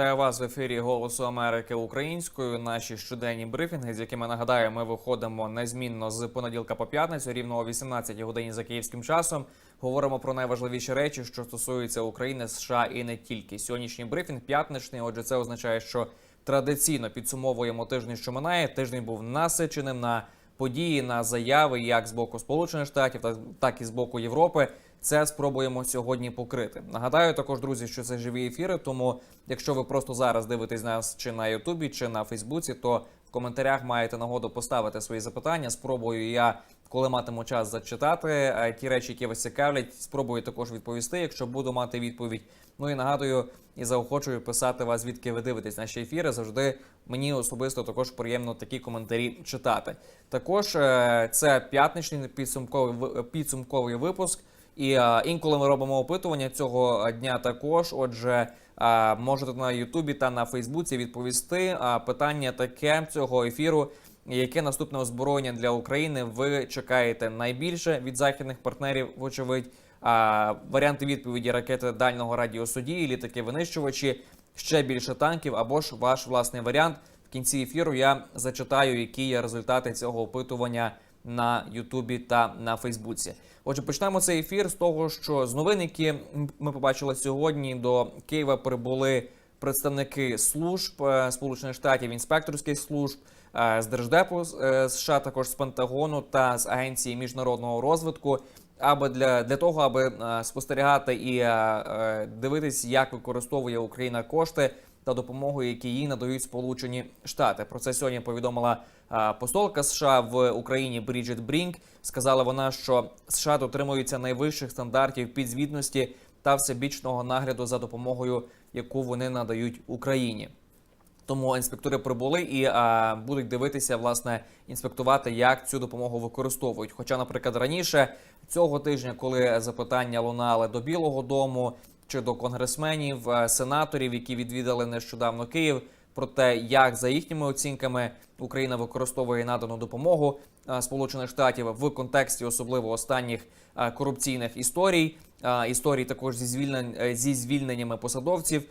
Вітаю вас в ефірі Голосу Америки українською. Наші щоденні брифінги, з якими нагадаю, ми виходимо незмінно з понеділка по п'ятницю, рівно о 18 годині за київським часом. Говоримо про найважливіші речі, що стосуються України, США і не тільки. Сьогоднішній брифінг п'ятничний. Отже, це означає, що традиційно підсумовуємо тиждень, що минає. Тиждень був насиченим на події, на заяви, як з боку Сполучених Штатів, так і з боку Європи. Це спробуємо сьогодні покрити. Нагадаю також, друзі, що це живі ефіри. Тому, якщо ви просто зараз дивитесь нас чи на Ютубі, чи на Фейсбуці, то в коментарях маєте нагоду поставити свої запитання. Спробую я, коли матиму час зачитати ті речі, які вас цікавлять. Спробую також відповісти, якщо буду мати відповідь. Ну і нагадую і заохочую писати вас, звідки ви дивитесь наші ефіри. Завжди мені особисто також приємно такі коментарі читати. Також е, це п'ятничний підсумковий ви- підсумковий випуск. І е, інколи ми робимо опитування цього е, дня також. Отже, е, можете на Ютубі та на Фейсбуці відповісти. А питання таке цього ефіру. Яке наступне озброєння для України ви чекаєте найбільше від західних партнерів? Вочевидь, а, варіанти відповіді ракети дальнього радіусу дії, літаки винищувачі, ще більше танків або ж ваш власний варіант. В кінці ефіру я зачитаю, які є результати цього опитування на Ютубі та на Фейсбуці. Отже, почнемо цей ефір з того, що з новин, які ми побачили сьогодні, до Києва прибули представники служб е, Сполучених Штатів, інспекторських служб е, з Держдепу е, США, також з Пентагону та з Агенції міжнародного розвитку. Аби для, для того, аби спостерігати і дивитись, як використовує Україна кошти та допомогу, які їй надають Сполучені Штати. Про це сьогодні повідомила посолка США в Україні Бріджит Брінк. Сказала вона, що США дотримуються найвищих стандартів підзвітності та всебічного нагляду за допомогою, яку вони надають Україні. Тому інспектори прибули і а, будуть дивитися, власне, інспектувати, як цю допомогу використовують. Хоча, наприклад, раніше цього тижня, коли запитання лунали до Білого Дому чи до конгресменів, е, сенаторів, які відвідали нещодавно Київ, про те, як за їхніми оцінками Україна використовує надану допомогу е, Сполучених Штатів в контексті особливо останніх е, корупційних історій, історій також зі звільнень зі звільненнями посадовців.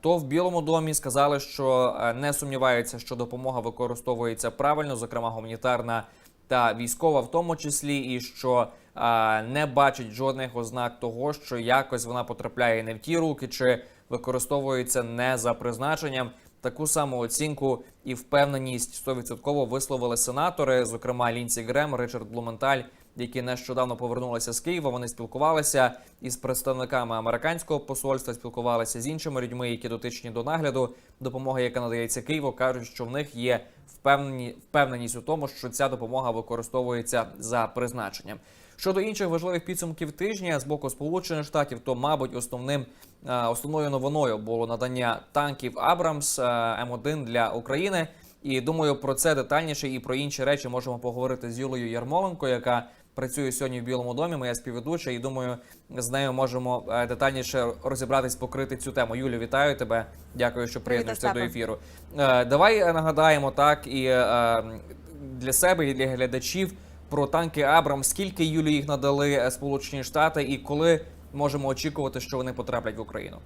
То в Білому домі сказали, що не сумніваються, що допомога використовується правильно, зокрема гуманітарна та військова, в тому числі, і що е, не бачить жодних ознак того, що якось вона потрапляє не в ті руки, чи використовується не за призначенням. Таку саму оцінку і впевненість 100% висловили сенатори, зокрема Лінці Грем, Ричард Блументаль, які нещодавно повернулися з Києва. Вони спілкувалися із представниками американського посольства, спілкувалися з іншими людьми, які дотичні до нагляду допомоги, яка надається Києву, кажуть, що в них є впевнені впевненість у тому, що ця допомога використовується за призначенням. Щодо інших важливих підсумків тижня з боку Сполучених Штатів, то мабуть основним е, основною новиною було надання танків Абрамс е, М1 для України. І думаю, про це детальніше і про інші речі можемо поговорити з Юлею Ярмоленко, яка працює сьогодні в Білому домі. Моя співведуча, і думаю, з нею можемо е, детальніше розібратись, покрити цю тему. Юлю, вітаю тебе. Дякую, що приєднуєшся до ефіру. Е, Давай нагадаємо так і е, для себе, і для глядачів про танки Абрам. Скільки Юлі їх надали Сполучені Штати, і коли можемо очікувати, що вони потраплять в Україну?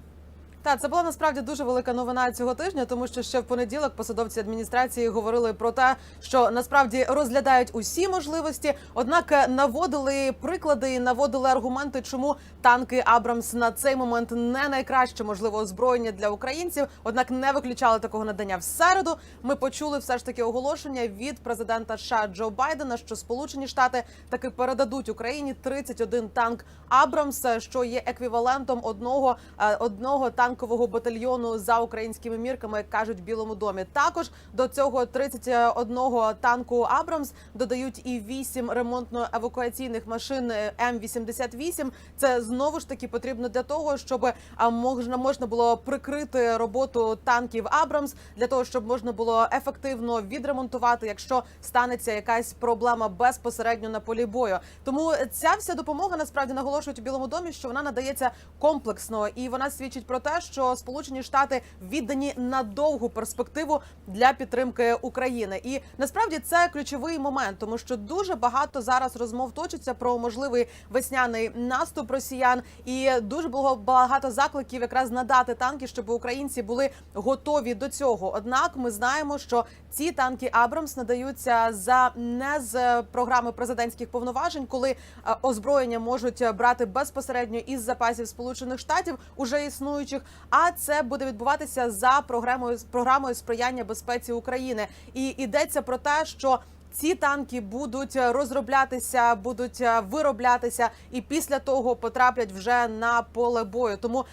Так, це була насправді дуже велика новина цього тижня, тому що ще в понеділок посадовці адміністрації говорили про те, що насправді розглядають усі можливості однак наводили приклади, наводили аргументи, чому танки Абрамс на цей момент не найкраще можливо озброєння для українців. Однак не виключали такого надання в середу. Ми почули все ж таки оголошення від президента США Джо Байдена, що Сполучені Штати таки передадуть Україні 31 танк Абрамс, що є еквівалентом одного е, одного танкового батальйону за українськими мірками, кажуть в Білому домі. Також до цього 31 танку Абрамс додають і 8 ремонтно-евакуаційних машин е, М-88. Це знову ж таки потрібно для того, щоб можна можна було прикрити роботу танків Абрамс, для того, щоб можна було ефективно відремонтувати, якщо станеться якась проблема безпосередньо на полі бою. Тому ця вся допомога насправді наголошують у Білому домі, що вона надається комплексно, і вона свідчить про те, що Сполучені Штати віддані на довгу перспективу для підтримки України. І насправді це ключовий момент, тому що дуже багато зараз розмов точиться про можливий весняний наступ росіян, і дуже було багато закликів якраз надати танки, щоб українці були готові до цього. Однак ми знаємо, що ці танки Абрамс надаються за не з програми президентських повноважень, коли е, озброєння можуть брати безпосередньо із запасів Сполучених Штатів, уже існуючих. А це буде відбуватися за програмою програмою сприяння безпеці України. І йдеться про те, що ці танки будуть розроблятися, будуть е, вироблятися, і після того потраплять вже на поле бою. Тому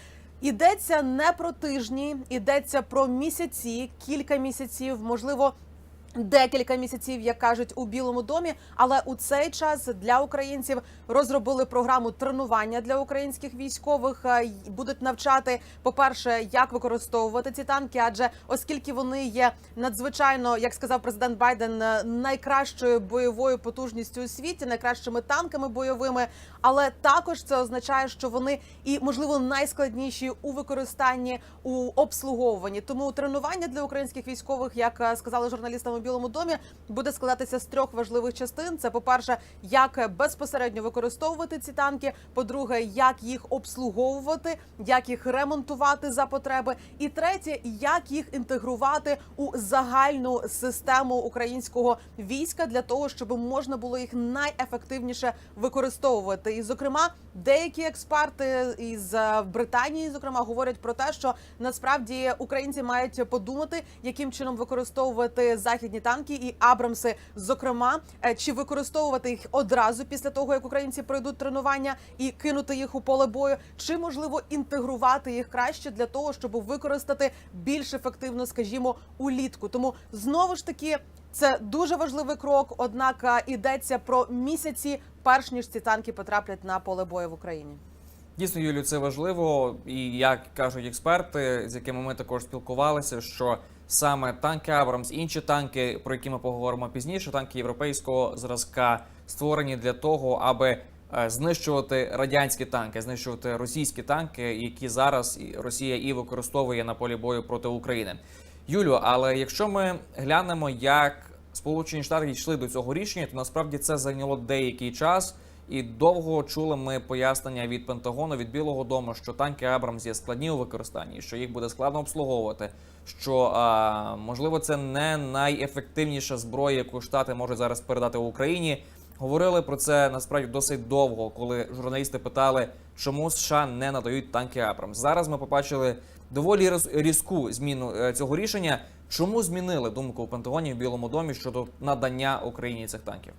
Ідеться не про тижні, ідеться про місяці, кілька місяців, можливо. Декілька місяців, як кажуть, у Білому домі, але у цей час для українців розробили програму тренування для українських військових. Е, Будуть навчати, по-перше, як використовувати ці танки, адже оскільки вони є надзвичайно, як сказав президент Байден, е, найкращою бойовою потужністю у світі, найкращими танками бойовими, але також це означає, що вони і можливо найскладніші у використанні у обслуговуванні. Тому тренування для українських військових, як е, сказали журналістам Білому домі, буде складатися з трьох важливих частин: це, по-перше, як безпосередньо використовувати ці танки. По-друге, як їх обслуговувати, як їх ремонтувати за потреби. І третє, як їх інтегрувати у загальну систему українського війська для того, щоб можна було їх найефективніше використовувати. І, зокрема, деякі експерти із Британії, зокрема, говорять про те, що насправді українці мають подумати, яким чином використовувати західні танки і Абрамси, зокрема, е, чи використовувати їх одразу після того, як українці пройдуть тренування і кинути їх у поле бою, чи можливо інтегрувати їх краще для того, щоб використати більш ефективно, скажімо, улітку. Тому знову ж таки. Це дуже важливий крок, однак е, йдеться про місяці, перш ніж ці танки потраплять на поле бою в Україні. Дійсно, Юлію, це важливо, і як кажуть експерти, з якими ми також спілкувалися, що саме танки Абрамс, інші танки, про які ми поговоримо пізніше, танки європейського зразка, створені для того, аби е, знищувати радянські танки, знищувати російські танки, які зараз Росія і використовує на полі бою проти України. Юлю, але якщо ми глянемо, як Сполучені Штати йшли до цього рішення, то насправді це зайняло деякий час. І довго чули ми пояснення від Пентагону від Білого Дому, що танки Абрамс є складні у використанні, що їх буде складно обслуговувати. Що а, можливо це не найефективніша зброя, яку штати можуть зараз передати Україні. Говорили про це насправді досить довго, коли журналісти питали, чому США не надають танки Абрамс. Зараз ми побачили доволі різку зміну е, цього рішення. Чому змінили думку у Пентагоні в Білому домі щодо надання Україні цих танків?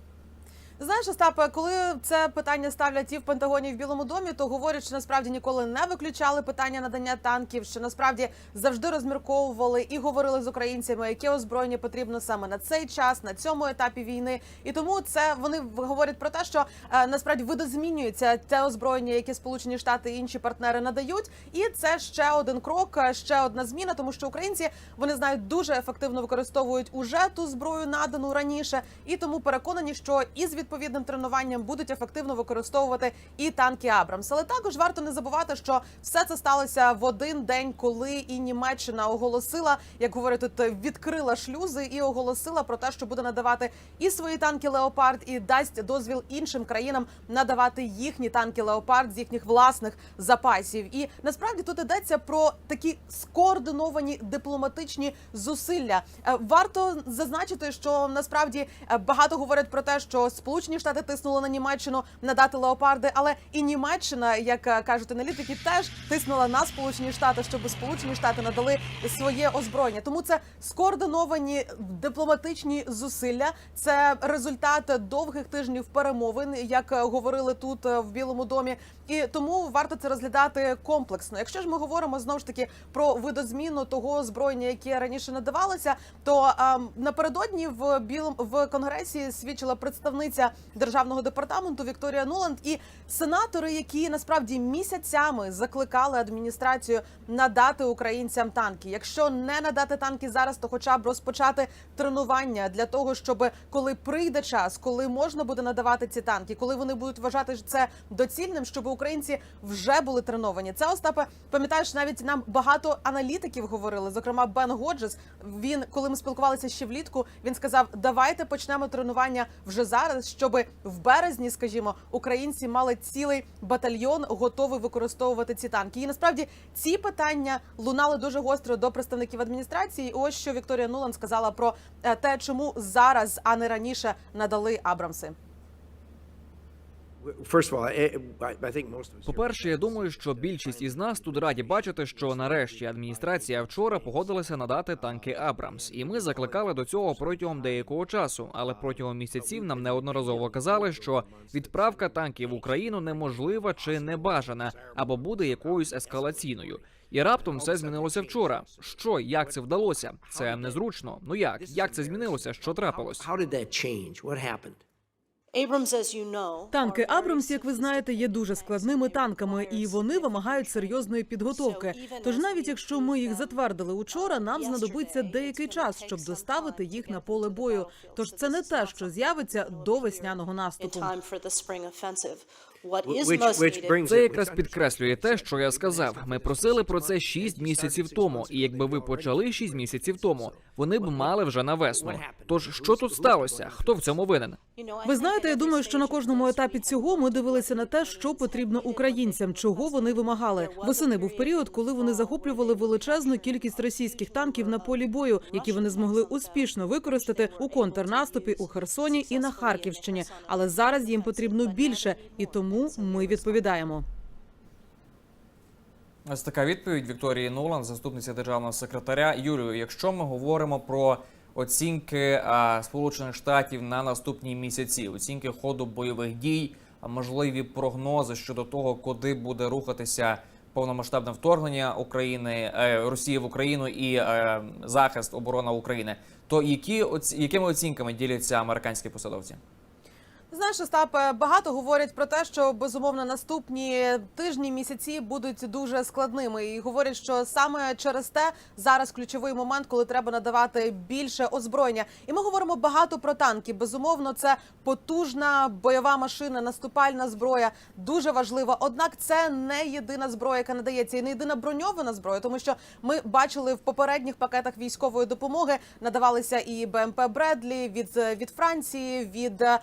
Знаєш, Остапе, коли це питання ставлять і в Пентагоні, і в Білому домі, то говорять, що насправді ніколи не виключали питання надання танків, що насправді завжди розмірковували і говорили з українцями, яке озброєння потрібно саме на цей час, на цьому етапі війни. І тому це вони говорять про те, що е, насправді видозмінюється те озброєння, яке Сполучені Штати і інші партнери надають. І це ще один крок, е, ще одна зміна, тому що українці вони знають дуже ефективно використовують уже ту зброю, надану раніше, і тому переконані, що із відповідним тренуванням будуть ефективно використовувати і танки Абрамс. Але також варто не забувати, що все це сталося в один день, коли і Німеччина оголосила, як говорять тут, відкрила шлюзи і оголосила про те, що буде надавати і свої танки Леопард, і дасть дозвіл іншим країнам надавати їхні танки Леопард з їхніх власних запасів. І насправді тут йдеться про такі скоординовані дипломатичні зусилля. Е, Варто зазначити, що насправді е, багато говорять про те, що Сполучені Штати тиснули на Німеччину надати леопарди, але і Німеччина, як е, кажуть аналітики, теж тиснула на Сполучені Штати, щоб Сполучені Штати надали своє озброєння. Тому це скоординовані дипломатичні зусилля. Це результат довгих тижнів перемовин, як е, говорили тут е, в Білому домі. І тому варто це розглядати комплексно. Якщо ж ми говоримо знову ж таки про видозміну того озброєння, яке раніше надавалося, то а, напередодні в білому в конгресі свідчила представниця представниця державного департаменту Вікторія Нуланд і сенатори, які насправді місяцями закликали адміністрацію надати українцям танки. Якщо не надати танки зараз, то хоча б розпочати тренування для того, щоб коли прийде час, коли можна буде надавати ці танки, коли вони будуть вважати це доцільним, щоб українці вже були треновані. Це Остапе, пам'ятаєш, навіть нам багато аналітиків говорили. Зокрема, Бен Годжес. Він, коли ми спілкувалися ще влітку, він сказав: давайте почнемо тренування вже зараз, щоб в березні, скажімо, українці мали цілий батальйон, готовий використовувати ці танки. І насправді ці питання лунали дуже гостро до представників адміністрації. Ось що Вікторія Нулан сказала про е, те, чому зараз, а не раніше надали Абрамси. По-перше, я думаю, що більшість із нас тут раді бачити, що нарешті адміністрація вчора погодилася надати танки Абрамс, і ми закликали до цього протягом деякого часу. Але протягом місяців нам неодноразово казали, що відправка танків в Україну неможлива чи небажана, або буде якоюсь ескалаційною. І раптом все змінилося вчора. Що як це вдалося? Це незручно. Ну як? Як це змінилося? Що трапилось? Танки Абрамс, як ви знаєте, є дуже складними танками, і вони вимагають серйозної підготовки. Тож, навіть якщо ми їх затвердили учора, нам знадобиться деякий час, щоб доставити їх на поле бою. Тож це не те, що з'явиться до весняного наступу. Це якраз підкреслює те, що я сказав. Ми просили про це шість місяців тому. І якби ви почали шість місяців тому, вони б мали вже на весну. Тож що тут сталося? Хто в цьому винен? Ви знаєте, я думаю, що на кожному етапі цього ми дивилися на те, що потрібно українцям, чого вони вимагали. Восени був період, коли вони захоплювали величезну кількість російських танків на полі бою, які вони змогли успішно використати у контрнаступі у Херсоні і на Харківщині. Але зараз їм потрібно більше, і тому ми відповідаємо. Ось така відповідь Вікторії Нулан, заступниця державного секретаря. Юлію, якщо ми говоримо про оцінки Сполучених Штатів на наступні місяці, оцінки ходу бойових дій, можливі прогнози щодо того, куди буде рухатися повномасштабне вторгнення України е, Росії в Україну і е, захист оборона України, то які оці, якими оцінками діляться американські посадовці? Знаєш, Остапе, багато говорять про те, що безумовно наступні тижні, місяці будуть дуже складними, і говорять, що саме через те зараз ключовий момент, коли треба надавати більше озброєння. І ми говоримо багато про танки. Безумовно, це потужна бойова машина, наступальна зброя, дуже важлива. Однак це не єдина зброя, яка надається, і не єдина броньована зброя, тому що ми бачили в попередніх пакетах військової допомоги надавалися і БМП Бредлі від, від Франції, від е,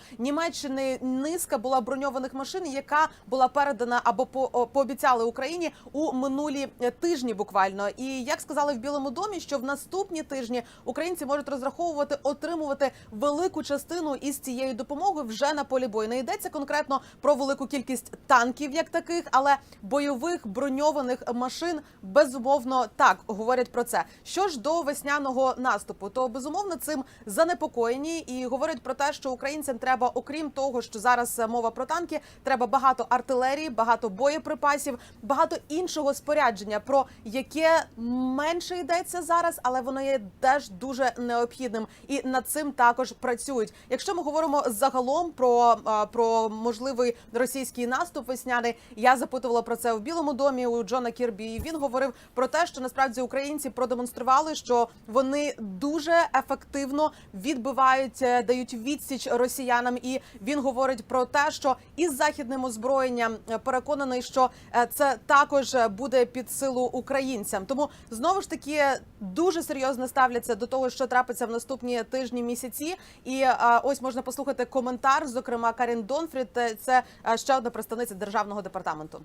Німеччини. Низка була броньованих машин, яка була передана або по пообіцяли Україні у минулі тижні. Буквально, і як сказали в Білому домі, що в наступні тижні українці можуть розраховувати отримувати велику частину із цієї допомоги вже на полі бою. Не йдеться конкретно про велику кількість танків, як таких, але бойових броньованих машин безумовно так говорять про це. Що ж до весняного наступу, то безумовно цим занепокоєні і говорять про те, що українцям треба, окрім того, що зараз е, мова про танки, треба багато артилерії, багато боєприпасів, багато іншого спорядження, про яке менше йдеться зараз, але воно є теж дуже необхідним, і над цим також працюють. Якщо ми говоримо загалом про, про можливий російський наступ весняний, я запитувала про це в Білому домі у Джона Кірбі. І він говорив про те, що насправді українці продемонстрували, що вони дуже ефективно відбивають, е, дають відсіч росіянам. І він говорить про те, що із західним озброєнням е, переконаний, що е, це також е, буде під силу українцям. Тому знову ж таки дуже серйозно ставляться до того, що трапиться в наступні тижні місяці. І ось можна послухати коментар. Зокрема, Карін Донфрід, це ще одна представниця державного департаменту.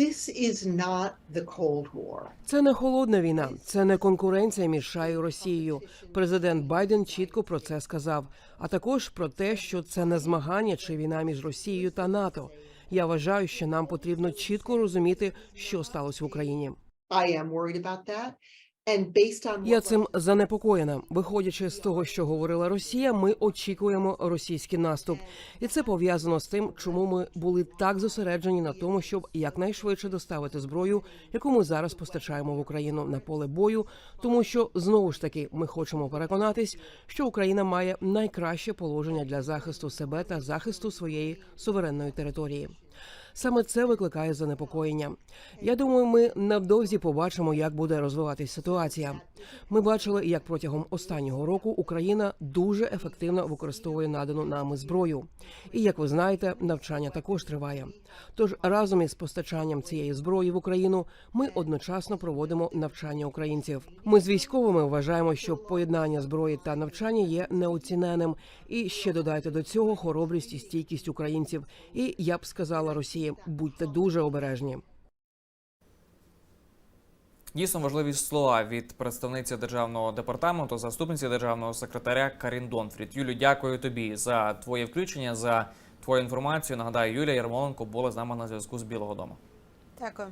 This is not the Cold War. Це не холодна війна, це не конкуренція між США і Росією. Президент Байден чітко про це сказав. А також про те, що це не змагання чи війна між Росією та НАТО. Я вважаю, що нам потрібно чітко розуміти, що сталося в Україні. Я цим занепокоєна. Виходячи з того, що говорила Росія, ми очікуємо російський наступ, і це пов'язано з тим, чому ми були так зосереджені на тому, щоб якнайшвидше доставити зброю, яку ми зараз постачаємо в Україну на поле бою, тому що знову ж таки ми хочемо переконатись, що Україна має найкраще положення для захисту себе та захисту своєї суверенної території. Саме це викликає занепокоєння. Я думаю, ми невдовзі побачимо, як буде розвиватись ситуація. Ми бачили, як протягом останнього року Україна дуже ефективно використовує надану нами зброю. І як ви знаєте, навчання також триває. Тож разом із постачанням цієї зброї в Україну ми одночасно проводимо навчання українців. Ми з військовими вважаємо, що поєднання зброї та навчання є неоціненим. І ще додайте до цього хоробрість і стійкість українців. І я б сказала Росії, будьте дуже обережні. Дійсно важливі слова від представниці державного департаменту, заступниці державного секретаря Карін Донфрід. Юлю, дякую тобі за твоє включення, за твою інформацію. Нагадаю, Юлія Ярмоленко була з нами на зв'язку з Білого Дому. Дякую.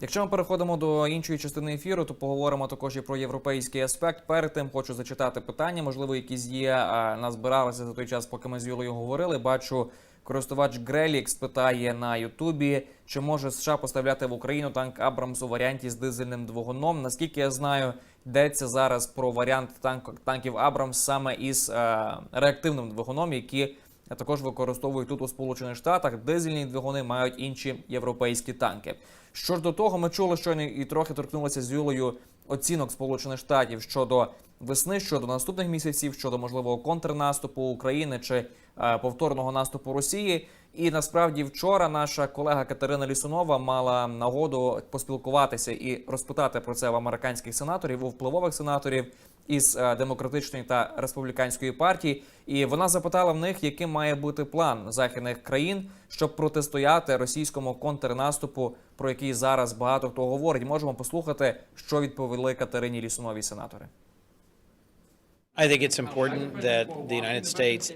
Якщо ми переходимо до іншої частини ефіру, то поговоримо також і про європейський аспект. Перед тим хочу зачитати питання, можливо, якісь є. Назбиралися за той час, поки ми з Юлею говорили. Бачу, користувач Грелікс питає на Ютубі, чи може США поставляти в Україну танк Абрамс у варіанті з дизельним двигуном. Наскільки я знаю, йдеться зараз про варіант танк, танків Абрамс саме із е, реактивним двигуном, які також використовують тут у Сполучених Штатах. Дизельні двигуни мають інші європейські танки. Що ж до того, ми чули щойно і трохи торкнулися з Юлею оцінок Сполучених Штатів щодо весни, щодо наступних місяців, щодо можливого контрнаступу України чи е, повторного наступу Росії. І насправді вчора наша колега Катерина Лісунова мала нагоду поспілкуватися і розпитати про це в американських сенаторів, у впливових сенаторів із е, демократичної та республіканської партії. І вона запитала в них, яким має бути план західних країн, щоб протистояти російському контрнаступу, про який зараз багато хто говорить. Можемо послухати, що відповіли Катерині Лісуновій сенатори.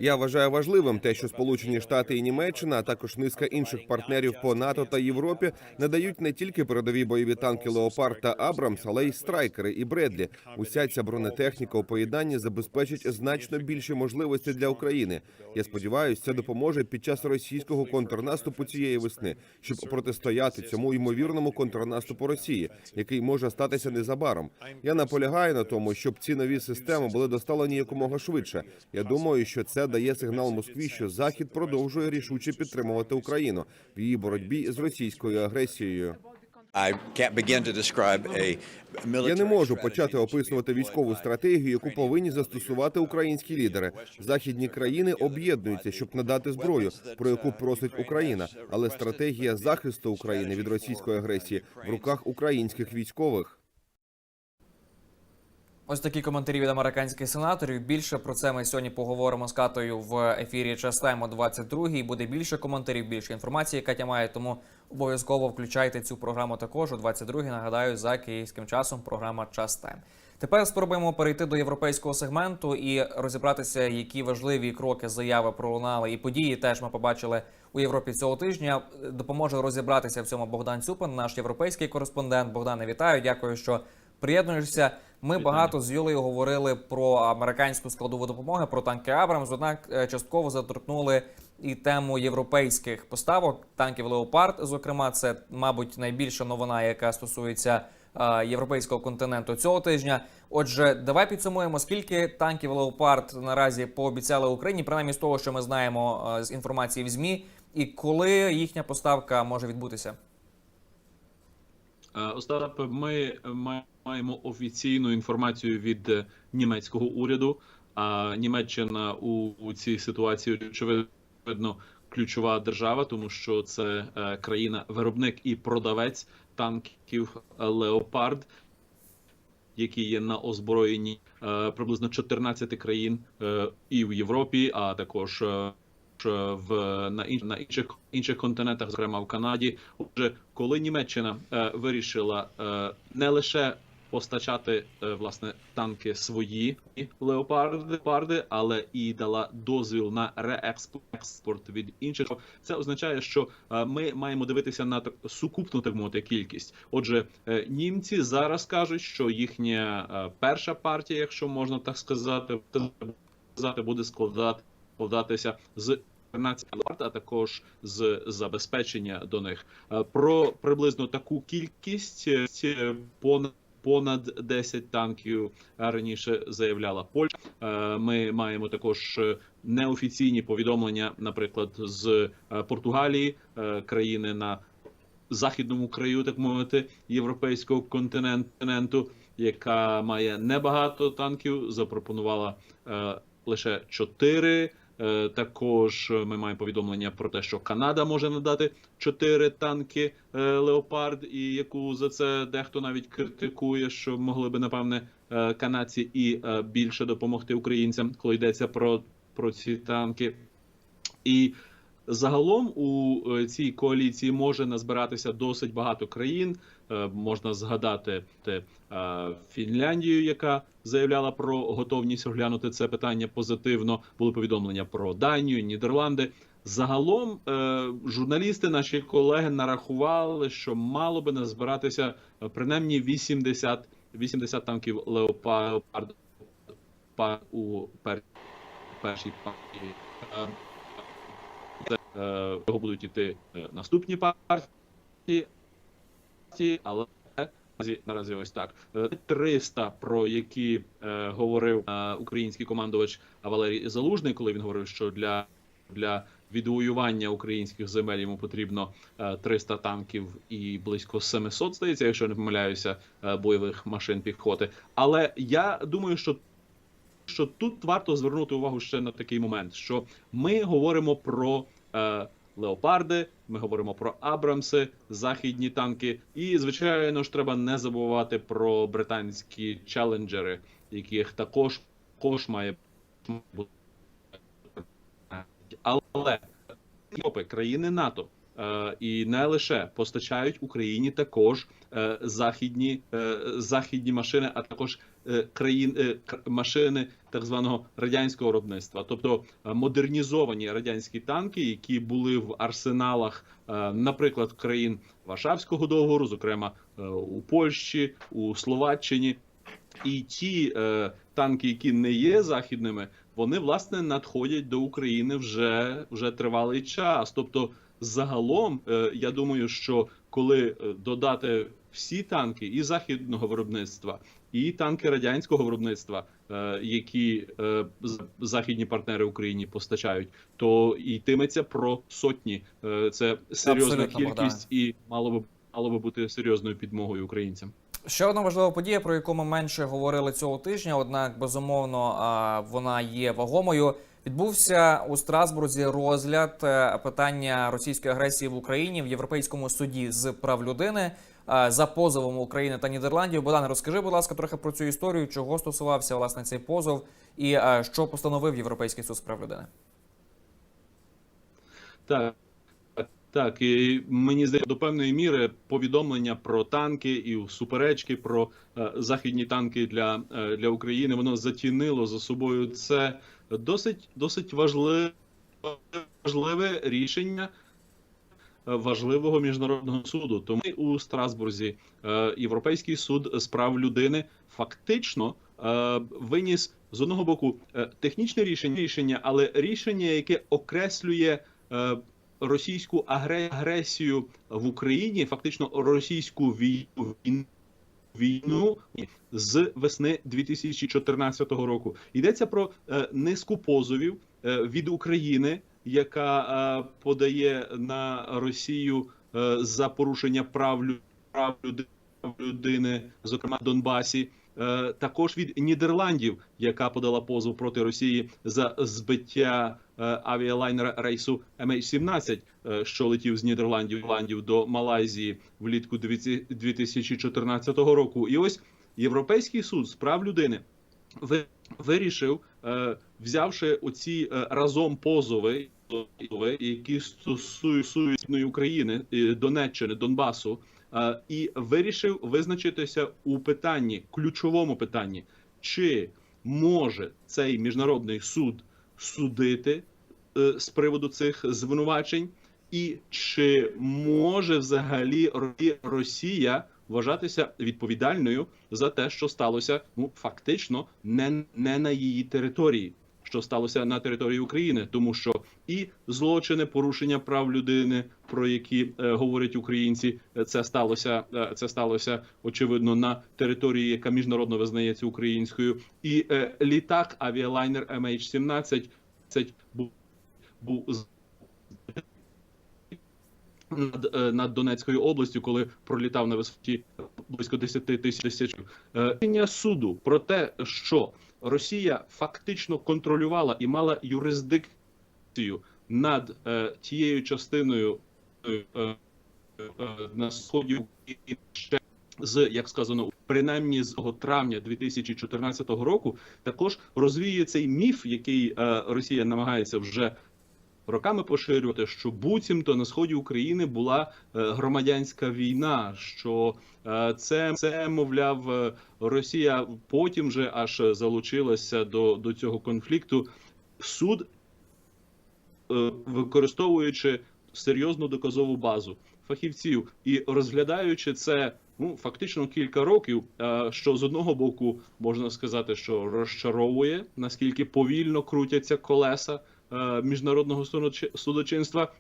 Я вважаю важливим те, що Сполучені Штати і Німеччина, а також низка інших партнерів по НАТО та Європі надають не тільки передові бойові танки Леопард та Абрамс, але й страйкери і Бредлі. Уся ця бронетехніка у поєднанні забезпечить значно більші можливості для України. Я сподіваюся, це допоможе під час російського контрнаступу цієї весни, щоб протистояти цьому ймовірному контрнаступу Росії, який може статися незабаром. Я наполягаю на тому, щоб ці нові системи були доставлені якомога швидше. Я думаю, що це дає сигнал Москві, що Захід продовжує рішуче підтримувати Україну в її боротьбі з російською агресією. Я не можу почати описувати військову стратегію, яку повинні застосувати українські лідери. Західні країни об'єднуються, щоб надати зброю, про яку просить Україна. Але стратегія захисту України від російської агресії в руках українських військових. Ось такі коментарі від американських сенаторів. Більше про це ми сьогодні поговоримо з Катою в ефірі Час Тайм о 22-й. Буде більше коментарів, більше інформації. Катя має, тому обов'язково включайте цю програму також о 22-й. Нагадаю, за київським часом програма Час Тайм. Тепер спробуємо перейти до європейського сегменту і розібратися, які важливі кроки заяви пролунали і події теж ми побачили у Європі цього тижня. Допоможе розібратися в цьому Богдан Цюпин, наш європейський кореспондент. Богдане, вітаю. Дякую, що приєднуєшся. Ми багато з Юлею говорили про американську складову допомоги, про танки Абрамс. Однак е, частково заторкнули і тему європейських поставок танків Леопард. Зокрема, це, мабуть, найбільша новина, яка стосується е, європейського континенту цього тижня. Отже, давай підсумуємо, скільки танків Леопард наразі пообіцяли Україні, принаймні з того, що ми знаємо е, з інформації в змі, і коли їхня поставка може відбутися. Остапе, ми ма- маємо офіційну інформацію від е, німецького уряду. А Німеччина у, у цій ситуації очевидно ключова держава, тому що це е, країна-виробник і продавець танків Леопард, які є на озброєнні е, приблизно 14 країн е, і в Європі, а також е, в на, ін- на інших інших континентах, зокрема в Канаді. Отже, коли Німеччина е, вирішила е, не лише постачати е, власне танки свої леопарди, але і дала дозвіл на реекспорт від інших. Це означає, що е, ми маємо дивитися на сукупну так мовити кількість. Отже, е, німці зараз кажуть, що їхня перша партія, якщо можна так сказати, буде складати складатися з 14 мільярд, а також з забезпечення до них. Про приблизно таку кількість понад понад 10 танків е, раніше заявляла Польща. Е, ми маємо також е, неофіційні повідомлення, наприклад, з Португалії, країни на західному краю, так мовити, європейського континенту, яка має небагато танків. Запропонувала лише 4 також е, ми маємо повідомлення про те, що Канада може надати чотири танки е, Леопард, і яку за це дехто навіть критикує, що могли би напевне е, канадці і більше допомогти українцям, коли йдеться про, про ці танки. І загалом у е, цій коаліції може назбиратися досить багато країн. Е, Можна згадати е, Фінляндію, яка заявляла про готовність оглянути це питання позитивно. Були повідомлення про Данію, Нідерланди. Загалом журналісти, наші колеги, нарахували, що мало би назбиратися принаймні 80, 80 танків леопард у першій партії. Е, е, його будуть іти е, наступні партії, але наразі, наразі ось так. Е, 300, про які е, говорив е, український командувач Валерій Залужний, коли він говорив, що для, для відвоювання українських земель йому потрібно е, 300 танків і близько 700, здається, якщо не помиляюся, е, бойових машин піхоти. Але я думаю, що що тут варто звернути увагу ще на такий момент, що ми говоримо про е, леопарди, ми говоримо про Абрамси, західні танки, і звичайно ж треба не забувати про британські челенджери, яких також, також має бути. Але Європи, країни НАТО. е, І не лише постачають Україні також е, західні е, західні машини, а також країн е, машини так званого радянського виробництва, тобто е, модернізовані радянські танки, які були в арсеналах, е, наприклад, країн Варшавського договору, зокрема е, у Польщі, у Словаччині. І ті е, танки, які не є західними, вони власне надходять до України вже, вже тривалий час. Тобто, загалом, е, я думаю, що коли е, додати всі танки і західного виробництва, і танки радянського виробництва, е, які е, західні партнери Україні постачають, то йтиметься про сотні. Е, Це серйозна Абсолютно, кількість, і мало би мало би бути серйозною підмогою українцям. Ще одна важлива подія, про яку ми менше говорили цього тижня, однак безумовно вона є вагомою. Відбувся у Страсбурзі розгляд питання російської агресії в Україні в Європейському суді з прав людини за позовом України та Нідерландів. Богдан, розкажи, будь ласка, трохи про цю історію, чого стосувався власне цей позов, і е, що постановив Європейський суд з прав людини. Так. Так, і мені здається, до певної міри повідомлення про танки і суперечки про е, західні танки для, е, для України воно затінило за собою це досить досить важливе, важливе рішення е, важливого міжнародного суду. Тому у Страсбурзі е, Європейський суд з прав людини фактично е, виніс з одного боку е, технічне рішення, рішення, але рішення, яке окреслює. Російську агре- агресію в Україні, фактично російську війну війну з весни 2014 року. Йдеться про низку позовів від України, яка е, подає на Росію е, за порушення прав лю- прав людини, зокрема в Донбасі. Е, Також від Нідерландів, яка подала позов проти Росії за збиття авіалайнера рейсу MH17, е, що летів з Нідерландів до Малайзії влітку 2014 року. І ось Європейський суд з прав людини ви- вирішив, взявши оці разом позови які стосуються України, Донеччини, Донбасу, і вирішив визначитися у питанні, ключовому питанні, чи може цей міжнародний суд судити е, з приводу цих звинувачень, і чи може взагалі Росія вважатися відповідальною за те, що сталося ну фактично не, не на її території, що сталося на території України, тому що і злочини, порушення прав людини, про які е, говорять українці, е, це сталося. е, це сталося очевидно на території, яка міжнародно визнається українською, і е, літак авіалайнер MH17 це був був над, е, над Донецькою областю, коли пролітав на висоті близько 10 тисяч тисяч. Е, Рішення суду про те, що Росія фактично контролювала і мала юрисдикцію над е, тією частиною е, е, е, на сході України ще з як сказано, принаймні з травня 2014 року, також розвіює цей міф, який е, Росія намагається вже роками поширювати, що буцімто на сході України була е, громадянська війна. Що е, це, це мовляв, е, Росія потім же аж залучилася до, до цього конфлікту. Суд, використовуючи серйозну доказову базу фахівців і розглядаючи це. Ну, фактично кілька років, що з одного боку можна сказати, що розчаровує наскільки повільно крутяться колеса міжнародного судочи- судочинства.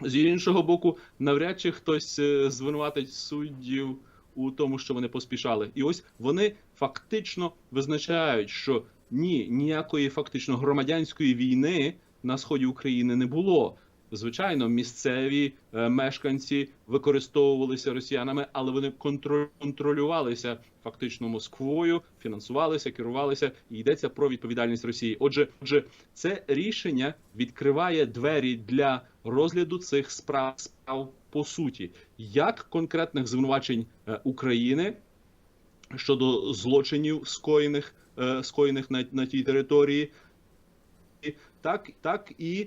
З іншого боку, навряд чи хтось е, звинуватить суддів у тому, що вони поспішали. І ось вони фактично визначають, що ні, ніякої фактично громадянської війни на сході України не було. Звичайно, місцеві е, мешканці використовувалися росіянами, але вони контро- контролювалися фактично Москвою, фінансувалися, керувалися. І йдеться про відповідальність Росії. Отже, отже, це рішення відкриває двері для розгляду цих справ справ по суті, як конкретних звинувачень е, України щодо злочинів скоєних е, скоєних на, на тій території, так, так і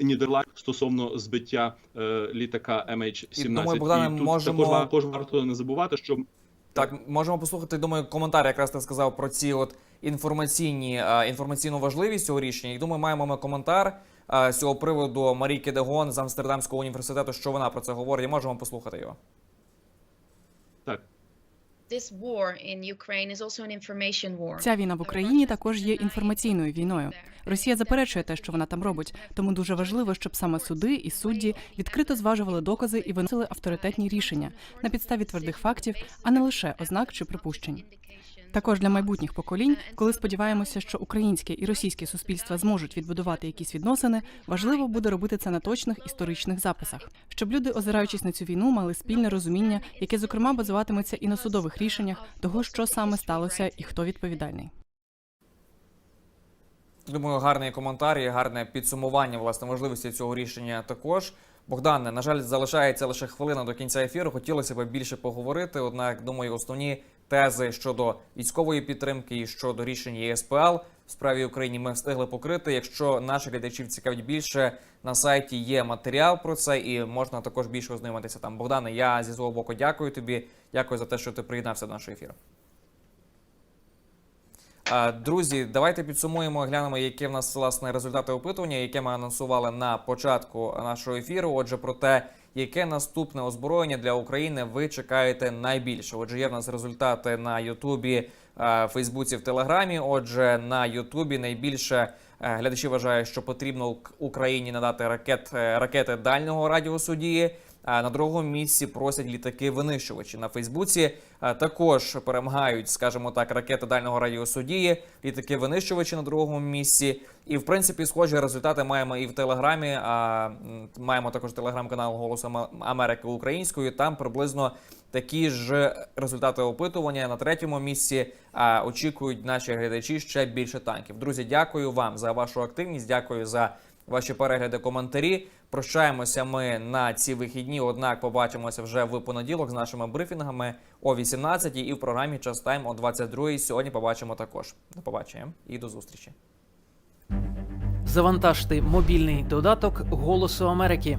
Нідерланд стосовно збиття е, літака MH17. І, думаю, Богдане, тут можемо- також, також варто не забувати, що Так, можемо послухати. Думаю, коментар якраз ти сказав про ці от інформаційні а, інформаційну важливість цього рішення. І думаю, маємо ми коментар з цього приводу Марійки Дегон з Амстердамського університету. Що вона про це говорить? Можемо послухати його. так. Ця війна в Україні також є інформаційною війною. Росія заперечує те, що вона там робить. Тому дуже важливо, щоб саме суди і судді відкрито зважували докази і виносили авторитетні рішення на підставі твердих фактів, а не лише ознак чи припущень. Також для майбутніх поколінь, коли сподіваємося, що українське і російське суспільства зможуть відбудувати якісь відносини, важливо буде робити це на точних історичних записах, щоб люди, озираючись на цю війну, мали спільне розуміння, яке зокрема базуватиметься і на судових рішеннях того, що саме сталося і хто відповідальний. Думаю, гарний коментар і гарне підсумування власне можливості цього рішення також. Богдане, на жаль, залишається лише хвилина до кінця ефіру. Хотілося б більше поговорити. Однак, думаю, основні тези щодо військової підтримки і щодо рішень ЄСПЛ в справі України ми встигли покрити. Якщо наших глядачів цікавить більше, на сайті є матеріал про це, і можна також більше ознайомитися там. Богдане, я зі свого боку дякую тобі. Дякую за те, що ти приєднався до нашого ефіру. Друзі, давайте підсумуємо, глянемо, які в нас власне результати опитування, яке ми анонсували на початку нашого ефіру. Отже, про те, яке наступне озброєння для України ви чекаєте найбільше. Отже, є в нас результати на Ютубі, е, Фейсбуці, в Телеграмі. Отже, на Ютубі найбільше е, глядачі вважають, що потрібно Україні надати ракет е, ракети дальнього радіусу дії. На другому місці просять літаки винищувачі на Фейсбуці. Також перемагають, скажімо так, ракети дальнього радіусу дії, літаки винищувачі на другому місці. І в принципі, схожі результати маємо і в Телеграмі. А маємо також телеграм-канал Голосу Ама- Америки українською. Там приблизно такі ж результати опитування на третьому місці. А очікують наші глядачі ще більше танків. Друзі, дякую вам за вашу активність. Дякую за ваші перегляди, коментарі. Прощаємося ми на ці вихідні. Однак побачимося вже в понеділок з нашими брифінгами о 18 і в програмі Час Тайм о 22 Сьогодні побачимо також. До побачення і до зустрічі. завантажте мобільний додаток Голосу Америки.